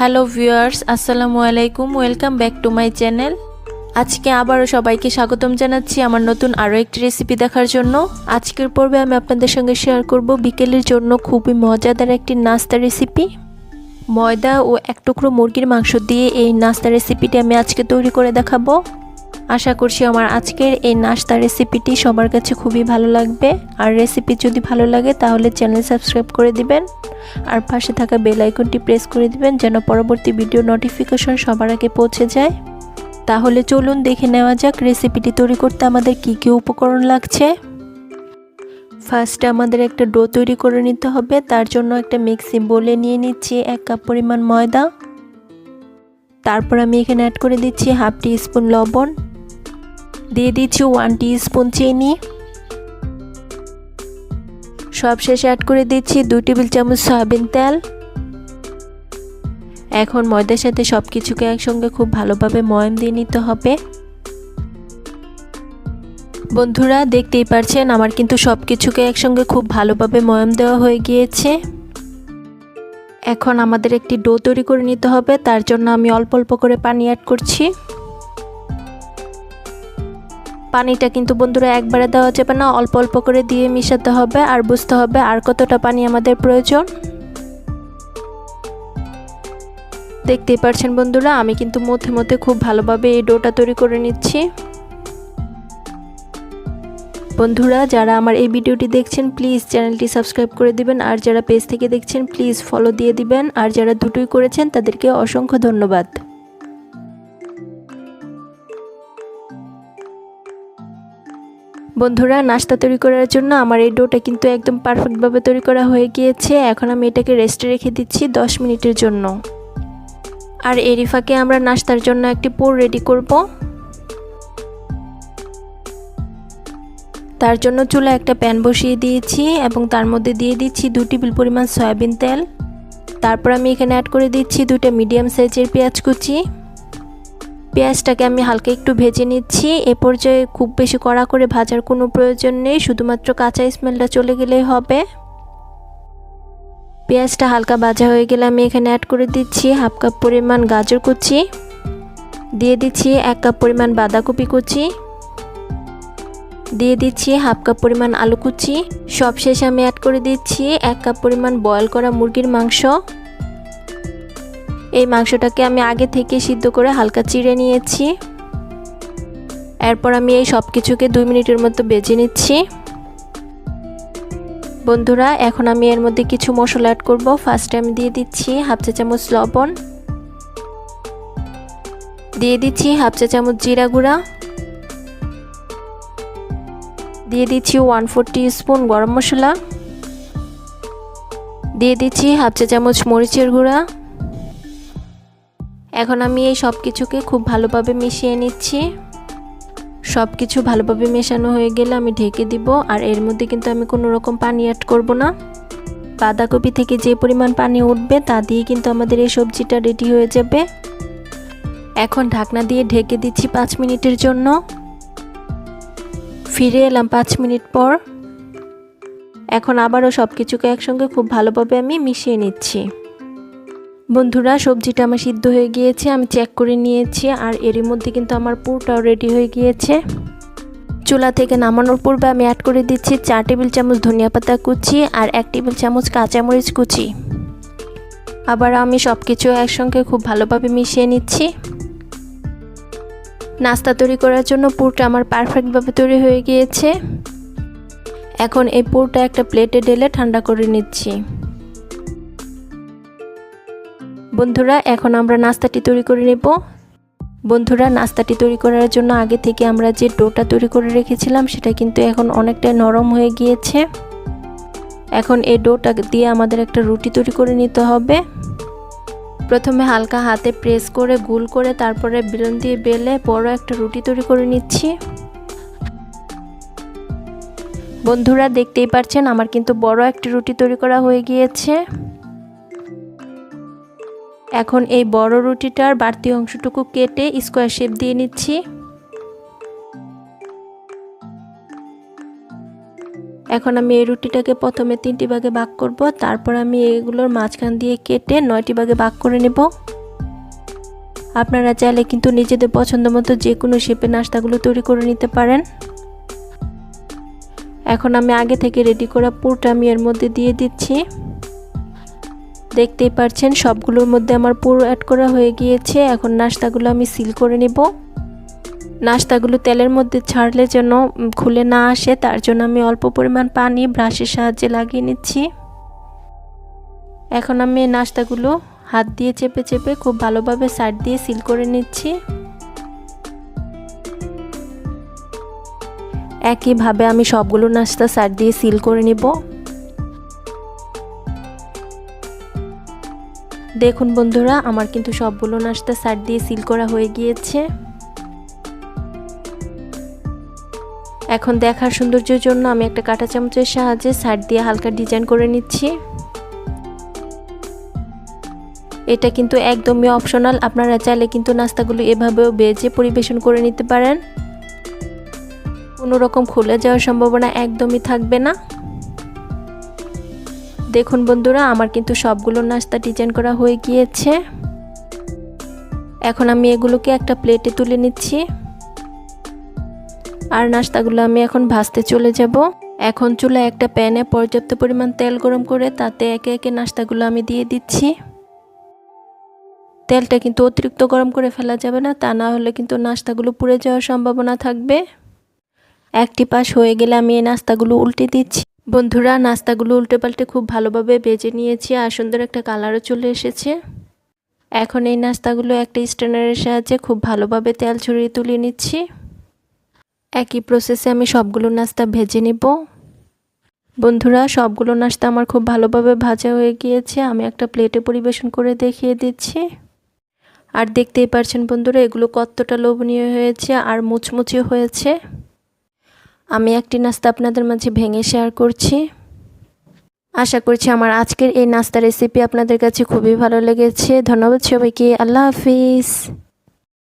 Hello viewers আসসালামু আলাইকুম welcome back to my channel আজকে আবারও সবাইকে স্বাগতম জানাচ্ছি আমার নতুন আরও একটি রেসিপি দেখার জন্য। আজকের পর্বে আমি আপনাদের সঙ্গে শেয়ার করব বিকেলের জন্য খুবই মজাদার একটি নাস্তা রেসিপি ময়দা ও এক টুকরো মুরগির মাংস দিয়ে এই নাস্তা রেসিপিটি আমি আজকে তৈরি করে দেখাবো। আশা করছি আমার আজকের এই নাস্তা রেসিপিটি সবার কাছে খুবই ভালো লাগবে। আর রেসিপি যদি ভালো লাগে, তাহলে চ্যানেল সাবস্ক্রাইব করে দিবেন। আর পাশে থাকা বেল আইকনটি প্রেস করে দিবেন, যেন পরবর্তী ভিডিও নোটিফিকেশন সবার আগে পৌঁছে যায়। তাহলে চলুন দেখে নেওয়া যাক রেসিপিটি তৈরি করতে আমাদের কি কি উপকরণ লাগছে। ফার্স্টে আমাদের একটা ডো তৈরি করে নিতে হবে। তার জন্য একটা মিক্সি বলে নিয়ে নিচ্ছি এক কাপ পরিমাণ ময়দা। তারপর আমি এখানে অ্যাড করে দিচ্ছি হাফ টি স্পুন লবণ। দিয়ে দিচ্ছি ওয়ান স্পুন চিনি। সব শেষে অ্যাড করে দিচ্ছি দুই টেবিল চামচ সয়াবিন তেল। এখন ময়দার সাথে সব কিছুকে একসঙ্গে খুব ভালোভাবে ময়াম দিয়ে নিতে হবে। বন্ধুরা, দেখতেই পারছেন, আমার কিন্তু সব কিছুকে একসঙ্গে খুব ভালোভাবে ময়াম দেওয়া হয়ে গিয়েছে। এখন আমাদের একটি ডো তৈরি করে নিতে হবে, তার জন্য আমি অল্প অল্প করে পানি অ্যাড করছি। পানিটা কিন্তু বন্ধুরা একবারে দেওয়া যাবে না, অল্প অল্প করে দিয়ে মিশাতে হবে আর বুঝতে হবে আর কতটা পানি আমাদের প্রয়োজন। দেখতেই পারছেন বন্ধুরা, আমি কিন্তু মধ্যে মধ্যে খুব ভালোভাবে এই ডোটা তৈরি করে নিচ্ছি। বন্ধুরা, যারা আমার এই ভিডিওটি দেখছেন, প্লিজ চ্যানেলটি সাবস্ক্রাইব করে দিবেন, আর যারা পেজ থেকে দেখছেন, প্লিজ ফলো দিয়ে দিবেন, আর যারা দুটোই করেছেন, তাদেরকে অসংখ্য ধন্যবাদ। বন্ধুরা, নাস্তা তৈরি করার জন্য আমার এই ডোটা কিন্তু একদম পারফেক্টভাবে তৈরি করা হয়ে গিয়েছে। এখন আমি এটাকে রেস্টে রেখে দিচ্ছি 10 মিনিটের জন্য। আর এরিফাকে আমরা নাস্তার জন্য একটি পোর রেডি করব। তার জন্য চুলা একটা প্যান বসিয়ে দিয়েছি এবং তার মধ্যে দিয়ে দিচ্ছি দু টেবিল পরিমাণ সয়াবিন তেল। তারপর আমি এখানে অ্যাড করে দিচ্ছি দুটা মিডিয়াম সাইজের পেঁয়াজ কুচি। পেঁয়াজটাকে আমি হালকা একটু ভেজে নিচ্ছি। এ পর্যায়ে খুব বেশি কড়া করে ভাজার কোনো প্রয়োজন নেই, শুধুমাত্র কাঁচা স্মেলটা চলে গেলেই হবে। পেঁয়াজটা হালকা ভাজা হয়ে গেলে আমি এখানে অ্যাড করে দিচ্ছি হাফ কাপ পরিমাণ গাজর কুচি। দিয়ে দিচ্ছি এক কাপ পরিমাণ বাঁধাকপি কুচি। দিয়ে দিচ্ছি হাফ কাপ পরিমাণ আলু কুচি। সব শেষে আমি অ্যাড করে দিচ্ছি এক কাপ পরিমাণ বয়ল করা মুরগির মাংস। এই মাংসটাকে আমি আগে থেকে সিদ্ধ করে হালকা চিড়ে নিয়েছি। এরপর আমি এই সব কিছুকে দুই মিনিটের মতো বেজে নিচ্ছি। বন্ধুরা, এখন আমি এর মধ্যে কিছু মশলা অ্যাড করব। ফার্স্টে আমি দিয়ে দিচ্ছি হাফ চা চামচ লবণ। দিয়ে দিচ্ছি হাফ চা চামচ জিরা গুঁড়া। দিয়ে দিচ্ছি ওয়ান ফোর স্পুন গরম মশলা। দিয়ে দিচ্ছি হাফ চা চামচ মরিচের গুঁড়া। এখন আমি এই সব কিছুকে খুব ভালোভাবে মিশিয়ে নিচ্ছি। সব কিছু ভালোভাবে মেশানো হয়ে গেলে আমি ঢেকে দিব, আর এর মধ্যে কিন্তু আমি কোনো রকম পানি অ্যাড করব না। বাঁধাকপি থেকে যে পরিমাণ পানি উঠবে, তা দিয়ে কিন্তু আমাদের এই সবজিটা রেডি হয়ে যাবে। এখন ঢাকনা দিয়ে ঢেকে দিচ্ছি পাঁচ মিনিটের জন্য। ফিরে এলাম পাঁচ মিনিট পর। এখন আবারও সব কিছুকে একসঙ্গে খুব ভালোভাবে আমি মিশিয়ে নিচ্ছি। বন্ধুরা, সবজিটা আমার সিদ্ধ হয়ে গিয়েছে, আমি চেক করে নিয়েছি, আর এরই মধ্যে কিন্তু আমার পুরটাও রেডি হয়ে গিয়েছে। চুলা থেকে নামানোর পূর্বে আমি অ্যাড করে দিচ্ছি চার টেবিল চামচ ধনিয়া পাতা কুচি আর এক টেবিল চামচ কাঁচামরিচ কুচি। আবার আমি সব কিছু একসঙ্গে খুব ভালোভাবে মিশিয়ে নিচ্ছি। নাস্তা তৈরি করার জন্য পুরটা আমার পারফেক্টভাবে তৈরি হয়ে গিয়েছে। এখন এই পুরটা একটা প্লেটে ঢেলে ঠান্ডা করে নিচ্ছি। বন্ধুরা, এখন আমরা নাস্তাটি তৈরি করে নেব। বন্ধুরা, নাস্তাটি তৈরি করার জন্য আগে থেকে আমরা যে ডোটা তৈরি করে রেখেছিলাম, সেটা কিন্তু এখন অনেকটাই নরম হয়ে গিয়েছে। এখন এই ডোটা দিয়ে আমাদের একটা রুটি তৈরি করে নিতে হবে। প্রথমে হালকা হাতে প্রেস করে, গুল করে, তারপরে বেলুন দিয়ে বেলে বড় একটা রুটি তৈরি করে নিচ্ছি। বন্ধুরা, দেখতেই পাচ্ছেন, আমার কিন্তু বড় একটি রুটি তৈরি করা হয়ে গিয়েছে। এখন এই বড় রুটিটার বাড়তি অংশটুকু কেটে স্কোয়ার শেপ দিয়ে নিচ্ছি। এখন আমি এই রুটিটাকে প্রথমে তিনটি ভাগে ভাগ করব, তারপর আমি এগুলোর মাঝখান দিয়ে কেটে নয়টি ভাগে ভাগ করে নেব। আপনারা চাইলে কিন্তু নিজেদের পছন্দ মতো যে কোনো শেপে নাস্তাগুলো তৈরি করে নিতে পারেন। এখন আমি আগে থেকে রেডি করা পুরটা আমি এর মধ্যে দিয়ে দিচ্ছি। দেখতেই পাচ্ছেন সবগুলোর মধ্যে আমার পুর অ্যাড করা হয়ে গিয়েছে। এখন নাস্তাগুলো আমি সিল করে নেব। নাস্তাগুলো তেলের মধ্যে ছাড়লে যেন খুলে না আসে, তার জন্য আমি অল্প পরিমাণ পানি ব্রাশের সাহায্যে লাগিয়ে নিচ্ছি। এখন আমি নাস্তাগুলো হাত দিয়ে চেপে চেপে খুব ভালোভাবে সাইড দিয়ে সিল করে নিচ্ছি। একইভাবে আমি সবগুলো নাস্তা সাইড দিয়ে সিল করে নিব। দেখুন বন্ধুরা, আমার কিন্তু সবগুলো নাস্তা সাইড দিয়ে সিল করা হয়ে গিয়েছে। এখন দেখার সৌন্দর্যের জন্য আমি একটা কাঁটা চামচের সাহায্যে সাইড দিয়ে হালকা ডিজাইন করে নিচ্ছি। এটা কিন্তু একদমই অপশনাল, আপনারা চাইলে কিন্তু নাস্তাগুলো এভাবেও বেজে পরিবেশন করে নিতে পারেন। কোনো রকম খুলে যাওয়ার সম্ভাবনা একদমই থাকবে না। দেখুন বন্ধুরা, আমার কিন্তু সবগুলো নাস্তা ডিজাইন করা হয়ে গিয়েছে। এখন আমি এগুলোকে একটা প্লেটে তুলে নিচ্ছি। আর নাস্তাগুলো আমি এখন ভাজতে চলে যাব। এখন চুলা একটা প্যানে পর্যাপ্ত পরিমাণ তেল গরম করে তাতে একে একে নাস্তাগুলো আমি দিয়ে দিচ্ছি। তেলটা কিন্তু অতিরিক্ত গরম করে ফেলা যাবে না, তা না হলে কিন্তু নাস্তাগুলো পুড়ে যাওয়ার সম্ভাবনা থাকবে। একটি পাশ হয়ে গেলে আমি এই নাস্তাগুলো উল্টে দিচ্ছি। বন্ধুরা, নাস্তাগুলো উল্টে পাল্টে খুব ভালোভাবে বেজে নিয়েছি আর সুন্দর একটা কালারও চলে এসেছে। এখন এই নাস্তাগুলো একটা স্ট্যান্ডারের সাহায্যে খুব ভালোভাবে তেল ছড়িয়ে তুলে নিচ্ছি। একই প্রসেসে আমি সবগুলো নাস্তা ভেজে নিব। বন্ধুরা, সবগুলো নাস্তা আমার খুব ভালোভাবে ভাজা হয়ে গিয়েছে। আমি একটা প্লেটে পরিবেশন করে দেখিয়ে দিচ্ছি। আর দেখতেই পারছেন বন্ধুরা, এগুলো কতটা লোভনীয় হয়েছে আর মুচমুচে হয়েছে। আমি একটি নাস্তা আপনাদের মাঝে ভেঙে শেয়ার করছি। আশা করছি আমার আজকের এই নাস্তা রেসিপি আপনাদের কাছে খুবই ভালো লেগেছে। ধন্যবাদ সবাইকে। আল্লাহ হাফিজ।